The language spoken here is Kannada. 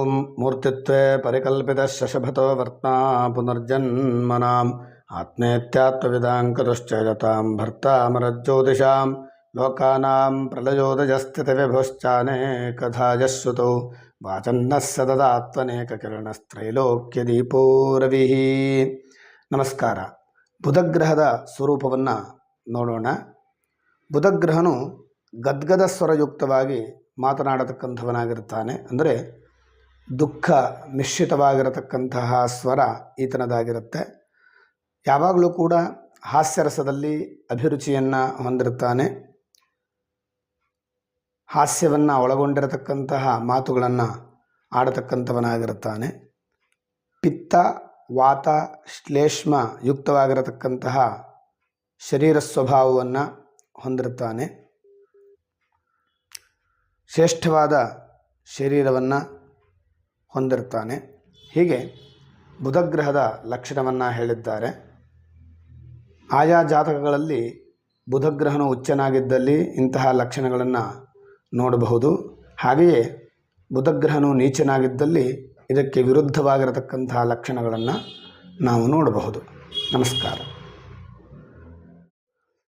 ಓಂ ಮೂರ್ತಿತ್ವೇ ಪರಿಕಲ್ಪಿತ ಶಶಭತೋ ವರ್ತ್ನ ಪುನರ್ಜನ್ಮನಾಂ ಆತ್ಮೇತ್ಯಾತ್ಮವಿದಾಂಕದುಶ್ಚಯತಾಂ ಭರ್ತಾಮರಜ್ಯೋತಿಷಾಂ ಲೋಕಾನಾಂ ಪ್ರಳಯೋದಜಸ್ಥಿತವಿಭುಶ್ಚಾನೇಕಧಾಜಶ್ರುತೌ ವಾಚನ್ನಃ ಸದದಾತ್ಮನೇಕಕಿರಣಸ್ತ್ರೈಲೋಕ್ಯದೀಪೋ ರವಿಃ ನಮಸ್ಕಾರ ಬುಧಗ್ರಹದ ಸ್ವರೂಪವನ್ನು ನೋಡೋಣ. ಬುಧಗ್ರಹನು ಗದ್ಗದ ಸ್ವರಯುಕ್ತವಾಗಿ ಮಾತನಾಡತಕ್ಕಂಥವನಾಗಿರ್ತಾನೆ. ಅಂದರೆ ದುಃಖ ಮಿಶ್ರಿತವಾಗಿರತಕ್ಕಂತಹ ಸ್ವರ ಈತನದಾಗಿರುತ್ತೆ. ಯಾವಾಗಲೂ ಕೂಡ ಹಾಸ್ಯರಸದಲ್ಲಿ ಅಭಿರುಚಿಯನ್ನು ಹೊಂದಿರುತ್ತಾನೆ. ಹಾಸ್ಯವನ್ನು ಒಳಗೊಂಡಿರತಕ್ಕಂತಹ ಮಾತುಗಳನ್ನು ಆಡತಕ್ಕಂಥವನಾಗಿರುತ್ತಾನೆ. ಪಿತ್ತ, ವಾತ, ಶ್ಲೇಷ್ಮ ಯುಕ್ತವಾಗಿರತಕ್ಕಂತಹ ಶರೀರ ಸ್ವಭಾವವನ್ನು ಹೊಂದಿರುತ್ತಾನೆ. ಶ್ರೇಷ್ಠವಾದ ಶರೀರವನ್ನು ಹೊಂದಿರುತ್ತಾನೆ. ಹೀಗೆ ಬುಧಗ್ರಹದ ಲಕ್ಷಣವನ್ನು ಹೇಳಿದ್ದಾರೆ. ಆಯಾ ಜಾತಕಗಳಲ್ಲಿ ಬುಧಗ್ರಹನು ಉಚ್ಚನಾಗಿದ್ದಲ್ಲಿ ಇಂತಹ ಲಕ್ಷಣಗಳನ್ನು ನೋಡಬಹುದು. ಹಾಗೆಯೇ ಬುಧಗ್ರಹನು ನೀಚನಾಗಿದ್ದಲ್ಲಿ ಇದಕ್ಕೆ ವಿರುದ್ಧವಾಗಿರತಕ್ಕಂತಹ ಲಕ್ಷಣಗಳನ್ನು ನಾವು ನೋಡಬಹುದು. ನಮಸ್ಕಾರ.